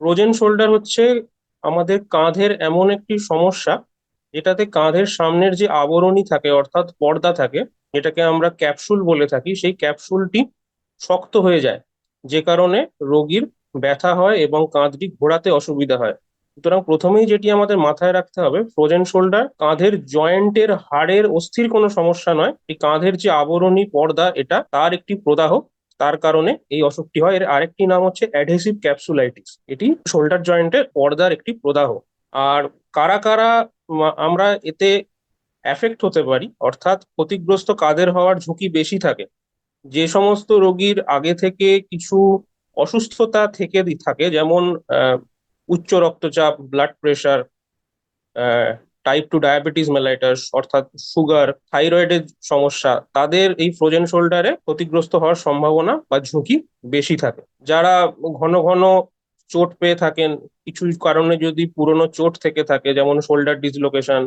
Frozen shoulder হচ্ছে আমাদের কাঁধের এমন একটি সমস্যা, যেটাতে কাঁধের সামনের যে আবরণী থাকে, অর্থাৎ পর্দা থাকে, যেটাকে আমরা ক্যাপসুল বলে থাকি, সেই ক্যাপসুলটি শক্ত হয়ে যায়। যে কারণে রোগীর ব্যথা হয় এবং কাঁধটি ঘোরাতে অসুবিধা হয়। সুতরাং প্রথমেই যেটি আমাদের মাথায় রাখতে হবে ফ্রোজেন শোল্ডার কাঁধের জয়েন্টের হাড়ের অস্থির কোনো সমস্যা নয়। এই কাঁধের যে আবরণী পর্দা, এটা তার একটি প্রদাহ। তার কারণে এই অসুখটি হয়। এর আরেকটি নাম হচ্ছে অ্যাডহেসিভ ক্যাপসুলাইটিস এটি শোল্ডার জয়েন্টের পর্দার একটি প্রদাহ। আর কারা কারা আমরা এতে এফেক্ট হতে পারি, অর্থাৎ ক্ষতিগ্রস্ত কাদের হওয়ার ঝুঁকি বেশি থাকে, যে সমস্ত রোগীর আগে থেকে কিছু অসুস্থতা থেকে থাকে, যেমন উচ্চ রক্তচাপ blood pressure type two diabetes mellitus অর্থাৎ সুগার থাইরয়েডের সমস্যা, তাদের এই ফ্রোজেন শোল্ডারে ক্ষতিগ্রস্ত হওয়ার সম্ভাবনা বা ঝুঁকি বেশি থাকে। যারা ঘন ঘন চোট পেয়ে থাকেন, কিছু কারণে যদি পুরনো চোট থেকে থাকে, যেমন শোল্ডার ডিসলোকেশন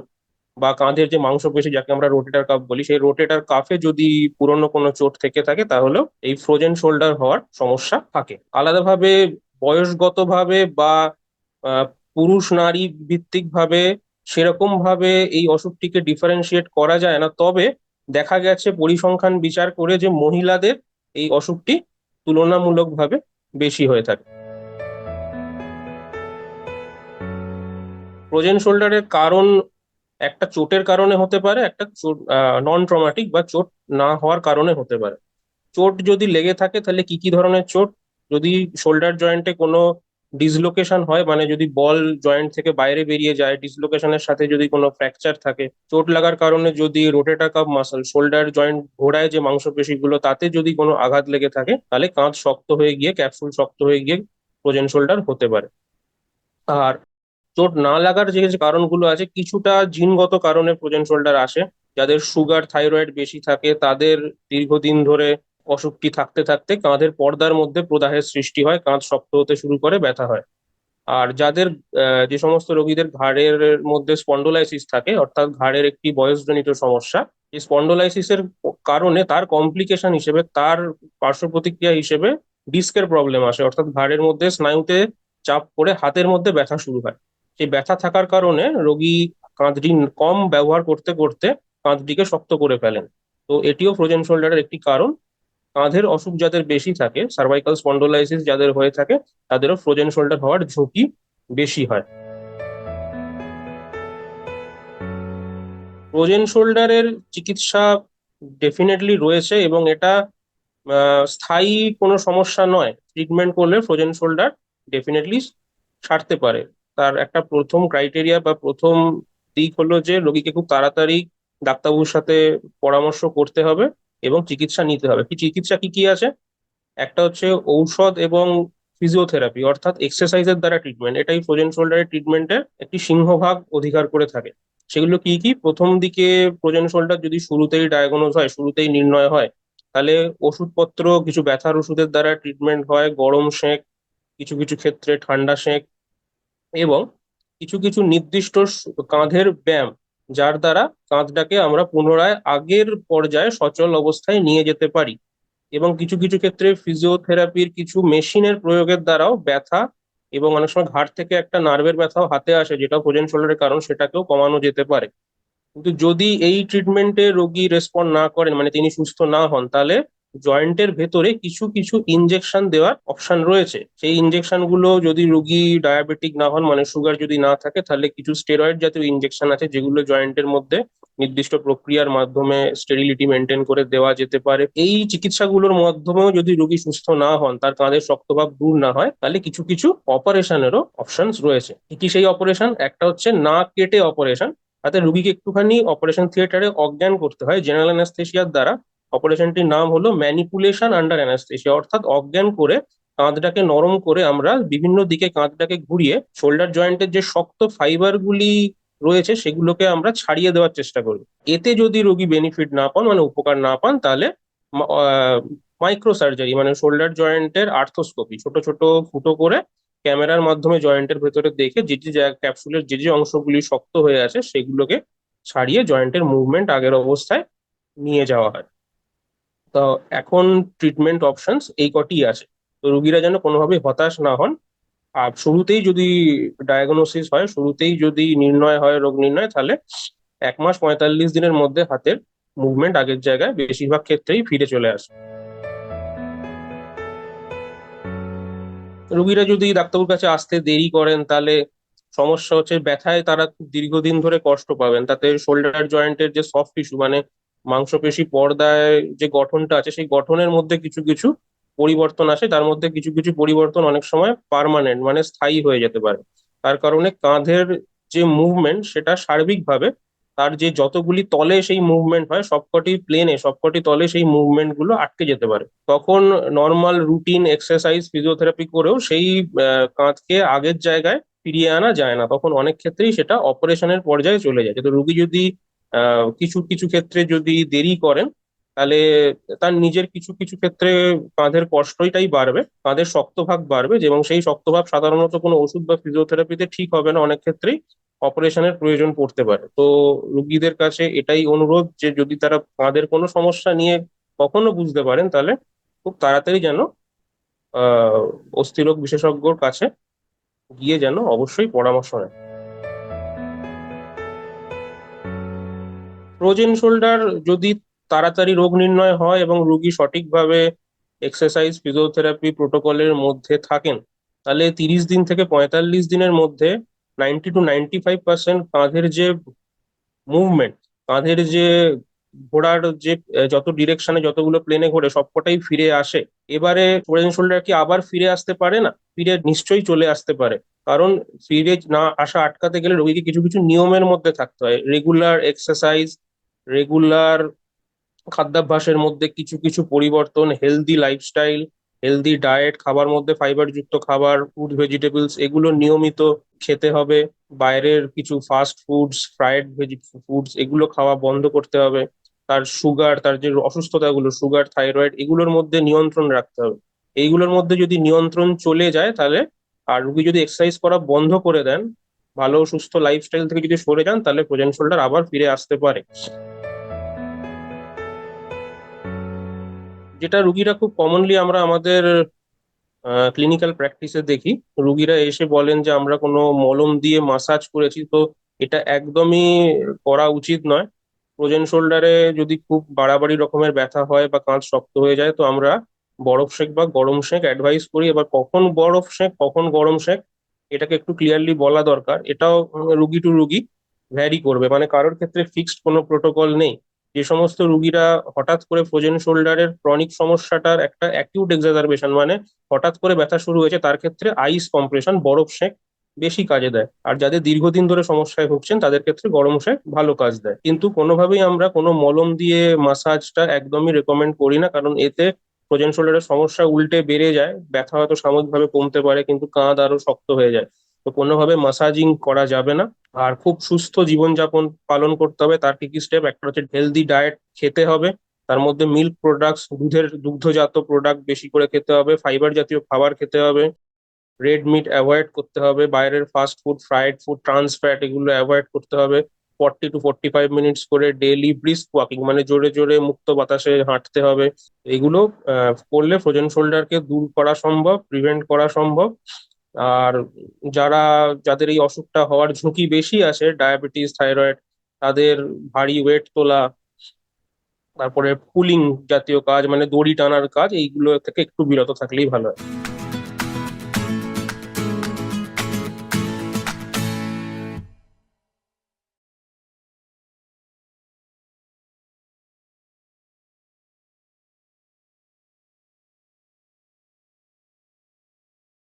বা কাঁধের যে মাংসপেশি, যাকে আমরা রোটেটার কাপ বলি, সেই রোটেটার কাফে যদি পুরনো কোনো চোট থেকে থাকে, তাহলেও এই ফ্রোজেন শোল্ডার হওয়ার সমস্যা থাকে। আলাদাভাবে বয়সগতভাবে বা পুরুষ নারী ভিত্তিক ভাবে সেরকম ভাবে এই অসুখটিকে ডিফারেন্সিয়েট করা যায় না। তবে দেখা গেছে পরিসংখ্যান বিচার করে যে মহিলাদের এই অসুখটি তুলনামূলকভাবে বেশি হয়ে থাকে। ফ্রোজেন শোল্ডারের কারণ একটা চোটের কারণে হতে পারে, একটা চোট নন ট্রমাটিক বা চোট না হওয়ার কারণে হতে পারে। চোট যদি লেগে থাকে তাহলে কি কি ধরনের চোট? যদি শোল্ডার জয়েন্টে কোনো ডিসলোকেশন হয় মানে যদি বল জয়েন্ট থেকে বাইরে বেরিয়ে যায় ডিসলোকেশনের সাথে যদি কোনো ফ্র্যাকচার থাকে, চোট লাগার কারণে যদি rotator cuff muscle shoulder joint ঘোড়ায় যে মাংসপেশিগুলো, তাতে যদি কোনো আঘাত লেগে থাকে, তাহলে কাঁধ শক্ত হয়ে গিয়ে ক্যাপসুল শক্ত হয়ে গিয়ে ফ্রোজেন শোল্ডার হতে পারে। আর চোট না লাগার যে কারণগুলো আছে, কিছুটা জিনগত কারণে ফ্রোজেন শোল্ডার আসে। যাদের সুগার থাইরয়েড বেশি থাকে, তাদের দীর্ঘদিন ধরে অসুখটি থাকতে থাকতে কাঁধের পর্দার মধ্যে প্রদাহের সৃষ্টি হয়, কাঁধ শক্ত হতে শুরু করে, ব্যথা হয়। আর যাদের যে সমস্ত রোগীদের ঘাড়ের মধ্যে স্পন্ডোলাইসিস থাকে, অর্থাৎ ঘাড়ের একটি বয়সজনিত সমস্যা, এই স্পন্ডোলাইসিসের কারণে তার কমপ্লিকেশন হিসেবে, তার পার্শ্ব প্রতিক্রিয়া হিসেবে ডিস্কের প্রবলেম আসে। অর্থাৎ ঘাড়ের মধ্যে স্নায়ুতে চাপ পড়ে হাতের মধ্যে ব্যথা শুরু হয়। সেই ব্যথা থাকার কারণে রোগী কাঁধটি কম ব্যবহার করতে করতে কাঁধটিকে শক্ত করে ফেলেন। তো এটিও ফ্রোজেন শোল্ডারের একটি কারণ। কাঁধের অসুখ যাদের বেশি থাকে সার্ভাইকাল স্পন্ডোলাইসিস যাদের হয়ে থাকে, তাদেরও ফ্রোজেন শোল্ডার হওয়ার ঝুঁকি বেশি হয়। ফ্রোজেন শোল্ডারের চিকিৎসা ডেফিনেটলি রয়েছে এবং এটা স্থায়ী কোনো সমস্যা নয়। ট্রিটমেন্ট করলে ফ্রোজেন শোল্ডার ডেফিনেটলি সারতে পারে। তার একটা প্রথম ক্রাইটেরিয়া বা প্রথম দিক হলো যে, রোগীকে খুব তাড়াতাড়ি ডাক্তারবাবুর সাথে পরামর্শ করতে হবে। এবং চিকিৎসা নিতে হবে। কি চিকিৎসা কি কি আছে? একটা হচ্ছে ঔষধ এবং ফিজিওথেরাপি অর্থাৎ এক্সারসাইজের দ্বারা ট্রিটমেন্ট এটাই ফ্রোজেন শোল্ডারের ট্রিটমেন্টের একটি সিংহভাগ অধিকার করে থাকে। সেগুলো কি কি? প্রথম দিকে ফ্রোজেন শোল্ডার যদি শুরুতেই ডায়াগনোজ হয়, শুরুতেই নির্ণয় হয়, তাহলে ওষুধপত্র, কিছু ব্যথার ওষুধের দ্বারা ট্রিটমেন্ট হয়, গরম সেঁক, কিছু কিছু ক্ষেত্রে ঠান্ডা সেঁক এবং কিছু কিছু নির্দিষ্ট কাঁধের ব্যায়াম। যার দ্বারা কাঁধটাকে আমরা পুনরায় আগের পর্যায়ে সচল অবস্থায় নিয়ে যেতে পারি। এবং কিছু কিছু ক্ষেত্রে ফিজিওথেরাপির কিছু মেশিনের প্রয়োগের দ্বারাও ব্যথা এবং অনেক সময় ঘাট থেকে একটা নার্ভের ব্যথাও হাতে আসে, যেটা ফ্রোজেন শোল্ডারের কারণ, সেটাকেও কমানো যেতে পারে। কিন্তু যদি এই ট্রিটমেন্টে রোগী রেসপন্ড না করেন মানে তিনি সুস্থ না হন, তাহলে জয়েন্টের ভেতরে কিছু কিছু ইনজেকশন দেওয়ার অপশন রয়েছে। সেই ইনজেকশনগুলো যদি রুগী ডায়াবেটিক না হন মানে সুগার যদি না থাকে, তাহলে কিছু স্টেরয়েড জাতীয় ইনজেকশন আছে, যেগুলো জয়েন্টের মধ্যে নির্দিষ্ট প্রক্রিয়ার মাধ্যমে স্টেরিলিটি মেনটেন করে দেওয়া যেতে পারে। এই চিকিৎসাগুলোর মাধ্যমেও যদি রোগী সুস্থ না হন, তার কাঁধের শক্তভাব দূর না হয়, তাহলে কিছু কিছু অপারেশনেরও অপশনস রয়েছে। কি সেই অপারেশন একটা হচ্ছে না কেটে অপারেশন তাতে রুগীকে একটুখানি অপারেশন থিয়েটারে অজ্ঞান করতে হয় জেনারেল অ্যানাস্থেশিয়ার দ্বারা। অপারেশনটির নাম হলো ম্যানিপুলেশন আন্ডার অ্যানাস্থেশিয়া অর্থাৎ অজ্ঞান করে কাঁধটাকে নরম করে আমরা বিভিন্ন দিকে কাঁধটাকে ঘুরিয়ে শোল্ডার জয়েন্টের যে শক্ত ফাইবার গুলি রয়েছে সেগুলোকে আমরা ছাড়িয়ে দেওয়ার চেষ্টা করি। এতে যদি রোগী বেনিফিট না পান মানে উপকার না পান, তাহলে মাইক্রো সার্জারি মানে শোল্ডার জয়েন্টের আর্থোস্কোপি ছোট ছোট ফুটো করে ক্যামেরার মাধ্যমে জয়েন্টের ভেতরে দেখে যে যে ক্যাপসুলের যে যে অংশগুলি শক্ত হয়ে আছে সেগুলোকে ছাড়িয়ে জয়েন্টের মুভমেন্ট আগের অবস্থায় নিয়ে যাওয়া হয়। তো এখন ট্রিটমেন্ট অপশনস এই কটি আছে। তো রুগীরা যেন কোনোভাবে হতাশ না হন। আর শুরুতেই যদি ডায়াগনোসিস হয়, শুরুতেই যদি নির্ণয় হয়, রোগ নির্ণয়, তাহলে এক মাস পঁয়তাল্লিশ দিনের মধ্যে হাতের মুভমেন্ট আগের জায়গায় বেশিরভাগ ক্ষেত্রেই ফিরে চলে আসে। রুগীরা যদি ডাক্তারবাবুর কাছে আসতে দেরি করেন, তাহলে সমস্যা হচ্ছে ব্যথায় তারা দীর্ঘদিন ধরে কষ্ট পাবেন। তাতে শোল্ডার জয়েন্টের যে সফট টিস্যু মানে মাংসপেশি পর্দায় যে গঠনটা আছে, সেই গঠনের মধ্যে কিছু কিছু পরিবর্তন আসে। তার মধ্যে কিছু কিছু পরিবর্তন অনেক সময় পারমানেন্ট মানে স্থায়ী হয়ে যেতে পারে। তার কারণে কাঁধের যে মুভমেন্ট সেটা সার্বিকভাবে তার যে যতগুলি তলে সেই মুভমেন্ট হয়, সবকটি প্লেনে সবকটি তলে সেই মুভমেন্টগুলো আটকে যেতে পারে। তখন নর্মাল রুটিন এক্সারসাইজ ফিজিওথেরাপি করেও সেই কাঁধকে আগের জায়গায় ফিরিয়ে আনা যায় না। তখন অনেক ক্ষেত্রেই সেটা অপারেশনের পর্যায়ে চলে যায়। কিন্তু রুগী যদি কিছু কিছু ক্ষেত্রে যদি দেরি করেন, তাহলে তার নিজের কিছু কিছু ক্ষেত্রে কাঁধের কষ্টটাই বাড়বে, কাঁধের শক্তভাগ বাড়বে, এবং সেই শক্তভাব সাধারণত কোনো ওষুধ বা ফিজিওথেরাপিতে ঠিক হবে না, অনেক ক্ষেত্রেই অপারেশনের প্রয়োজন পড়তে পারে। তো রুগীদের কাছে এটাই অনুরোধ যে, যদি তারা কাঁধের কোনো সমস্যা নিয়ে কখনো বুঝতে পারেন, তাহলে খুব তাড়াতাড়ি যেন, আহ, অস্থিরোগ বিশেষজ্ঞর কাছে গিয়ে যেন অবশ্যই পরামর্শ নেয় ফ্রোজেন শোল্ডার যদি তাড়াতাড়ি রোগ নির্ণয় হয় এবং রুগী সঠিকভাবে এক্সারসাইজ ফিজিওথেরাপি প্রোটোকলের মধ্যে থাকেন, তাহলে তিরিশ দিন থেকে পঁয়তাল্লিশ দিনের মধ্যে ninety two ninety five percent কাঁধের যে মুভমেন্ট কাঁধের যে ঘোড়ার যে যত ডিরেকশনে যতগুলো প্লেনে ঘোরে সবকটাই ফিরে আসে। এবারে ফ্রোজেন শোল্ডার কি আবার ফিরে আসতে পারে না? ফিরে নিশ্চয়ই চলে আসতে পারে। কারণ ফিরে না আসা আটকাতে গেলে রোগীকে কিছু কিছু নিয়মের মধ্যে থাকতে হয়। রেগুলার এক্সারসাইজ রেগুলার খাদ্যাভ্যাসের মধ্যে কিছু কিছু পরিবর্তন হেলদি লাইফস্টাইল হেলদি ডায়েট খাবার মধ্যে ফাইবার যুক্ত খাবার ফ্রুট ভেজিটেবলস এগুলো নিয়মিত খেতে হবে। বাইরের কিছু fast foods fried veggie foods এগুলো খাওয়া বন্ধ করতে হবে। তার সুগার তার যে অসুস্থতাগুলো সুগার থাইরয়েড এগুলোর মধ্যে নিয়ন্ত্রণ রাখতে হবে। এইগুলোর মধ্যে যদি নিয়ন্ত্রণ চলে যায় তাহলে, আর রুগী যদি এক্সারসাইজ করা বন্ধ করে দেন, ভালো, সুস্থ লাইফস্টাইল থেকে যদি সরে যান, তাহলে ফ্রোজেন শোল্ডার আবার ফিরে আসতে পারে। যেটা রুগীরা খুব কমনলি আমরা আমাদের ক্লিনিক্যাল প্র্যাকটিসে দেখি। রুগীরা এসে বলেন যে, আমরা কোনো মলম দিয়ে মাসাজ করেছি। তো এটা একদমই করা উচিত নয়। ফ্রোজেন শোল্ডারে যদি খুব বাড়াবাড়ি রকমের ব্যথা হয় বা কাঁধ শক্ত হয়ে যায়, তো আমরা বরফ সেক বা গরম সেক অ্যাডভাইস করি। এবার কখন বরফ সেক, কখন গরম সেক, এটাকে একটু ক্লিয়ারলি বলা দরকার। এটাও রুগী টু রুগী ভ্যারি করবে। মানে কারোর ক্ষেত্রে ফিক্সড কোনো প্রোটোকল নেই। যে সমস্ত রুগীরা হঠাৎ করে ফ্রোজেন শোল্ডারের ক্রনিক সমস্যাটার একটা অ্যাকিউট এক্সাজারবেশন মানে হঠাৎ করে ব্যথা শুরু হয়েছে, তার ক্ষেত্রে আইস কম্প্রেশন বরফ সেক বেশি কাজে দেয়। আর যাদের দীর্ঘদিন ধরে সমস্যায় ভুগছেন, তাদের ক্ষেত্রে গরম সেক ভালো কাজ দেয়। কিন্তু কোনোভাবেই আমরা কোনো মলম দিয়ে মাসাজটা একদমই রেকমেন্ড করি না, কারণ এতে ফ্রোজেন শোল্ডারের সমস্যা উল্টে বেড়ে যায়, ব্যথা হয়তো সাময়িকভাবে কমতে পারে, কিন্তু কাঁধ আরও শক্ত হয়ে যায়। তো কোনোভাবে মাসাজিং করা যাবে না। আর খুব সুস্থ জীবনযাপন পালন করতে হবে। তার কি কি স্টেপ একটা হচ্ছে হেলদি ডায়েট খেতে হবে। তার মধ্যে মিল্ক প্রোডাক্টস দুধের, দুগ্ধজাত প্রোডাক্ট বেশি করে খেতে হবে। ফাইবার জাতীয় খাবার খেতে হবে। রেড মিট অ্যাভয়েড করতে হবে। বাইরের fast food fried food trans fat এগুলো অ্যাভয়েড করতে হবে। Forty two forty five minutes করে ডেইলি ব্রিস্ক ওয়াকিং মানে জোরে জোরে মুক্ত বাতাসে হাঁটতে হবে। এগুলো করলে ফ্রোজেন শোল্ডারকে দূর করা সম্ভব প্রিভেন্ট করা সম্ভব। আর যারা, যাদের এই অসুখটা হওয়ার ঝুঁকি বেশি আছে ডায়াবেটিস, থাইরয়েড, তাদের ভারী ওয়েট তোলা, তারপরে পুলিং জাতীয় কাজ মানে দড়ি টানার কাজ, এইগুলো থেকে একটু বিরত থাকলেই ভালো হয়।